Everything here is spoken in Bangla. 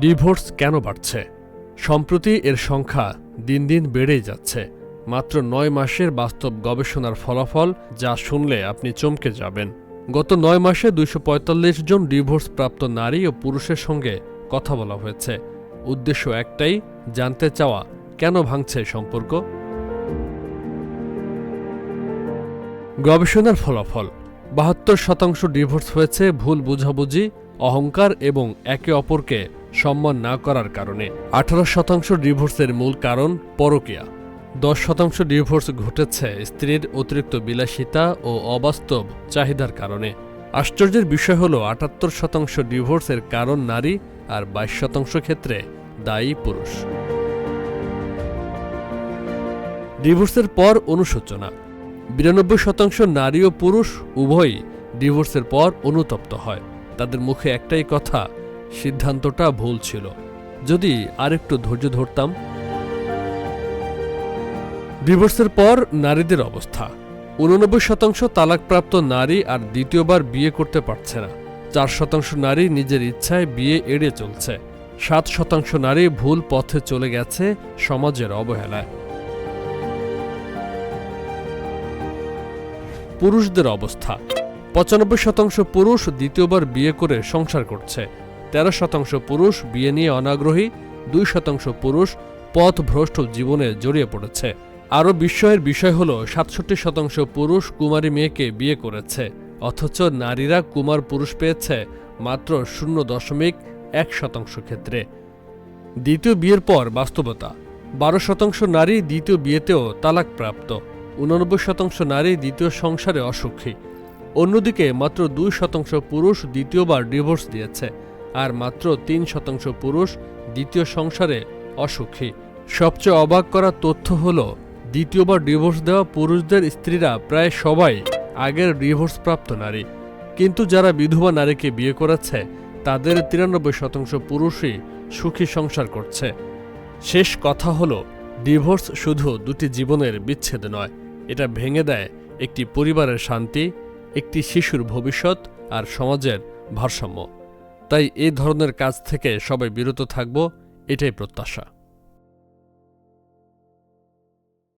ডিভোর্স কেন বাড়ছে? সম্প্রতি এর সংখ্যা দিন দিন বেড়েই যাচ্ছে। মাত্র নয় মাসের বাস্তব গবেষণার ফলাফল যা শুনলে আপনি চমকে যাবেন। গত নয় মাসে দুইশো পঁয়তাল্লিশ জন ডিভোর্স প্রাপ্ত নারী ও পুরুষের সঙ্গে কথা বলা হয়েছে। উদ্দেশ্য একটাই, জানতে চাওয়া কেন ভাঙছে সম্পর্ক? গবেষণার ফলাফল, বাহাত্তর শতাংশ ডিভোর্স হয়েছে ভুল বুঝাবুঝি, অহংকার এবং একে অপরকে সম্মান না করার কারণে। আঠারো শতাংশ ডিভোর্সের মূল কারণ পরকীয়া। দশ শতাংশ ডিভোর্স ঘটেছে স্ত্রীর অতিরিক্ত বিলাসিতা ও অবাস্তব চাহিদার কারণে। আশ্চর্যের বিষয় হল আটাত্তর শতাংশ ডিভোর্সের কারণ নারী আর বাইশ শতাংশ ক্ষেত্রে দায়ী পুরুষ। ডিভোর্সের পর অনুশোচনা। বিরানব্বই শতাংশ নারী ও পুরুষ উভয়ই ডিভোর্সের পর অনুতপ্ত হয়। তাদের মুখে একটাই কথা সিদ্ধান্তটা ভুল ছিল। যদি আরেকটু ধৈর্য ধরতাম। ডিভোর্সের পর নারীদের অবস্থা। উননব্বই শতাংশ তালাকপ্রাপ্ত নারী আর দ্বিতীয়বার বিয়ে করতে পারছে না। চার শতাংশ নারী নিজের ইচ্ছায় বিয়ে এড়িয়ে চলছে। সাত শতাংশ নারী ভুল পথে চলে গেছে সমাজের অবহেলায়। পুরুষদের অবস্থা। পঁচানব্বই শতাংশ পুরুষ দ্বিতীয়বার বিয়ে করে সংসার করছে। তেরো শতাংশ পুরুষ, বিয়ে নিয়ে অনাগ্রহী, দুই শতাংশ পুরুষ পথভ্রষ্ট জীবনে জড়িয়ে পড়েছে। আরও বিস্ময়ের বিষয় হল, সাতষট্টি শতাংশ পুরুষ কুমারী মেয়েকে বিয়ে করেছে, অথচ নারীরা কুমার পুরুষ পেয়েছে মাত্র শূন্য দশমিক এক শতাংশ ক্ষেত্রে। দ্বিতীয় বিয়ের পর বাস্তবতা, বারো শতাংশ নারী দ্বিতীয় বিয়েতেও তালাকপ্রাপ্ত, উননব্বই শতাংশ নারী দ্বিতীয় সংসারে অসুখী, অন্যদিকে মাত্র দুই শতাংশ পুরুষ দ্বিতীয়বার ডিভোর্স দিয়েছে আর মাত্র তিন শতাংশ পুরুষ দ্বিতীয় সংসারে অসুখী। সবচেয়ে অবাক করা তথ্য হল, দ্বিতীয়বার ডিভোর্স দেওয়া পুরুষদের স্ত্রীরা প্রায় সবাই আগের ডিভোর্সপ্রাপ্ত নারী। কিন্তু যারা বিধবা নারীকে বিয়ে করেছে, তাদের তিরানব্বই শতাংশ পুরুষই সুখী সংসার করছে। শেষ কথা হলো, ডিভোর্স শুধু দুটি জীবনের বিচ্ছেদ নয়, এটা ভেঙে দেয় একটি পরিবারের শান্তি, একটি শিশুর ভবিষ্যৎ আর সমাজের ভারসাম্য। তাই এ ধরনের কাজ থেকে সবাই বিরত থাকব এটাই প্রত্যাশা।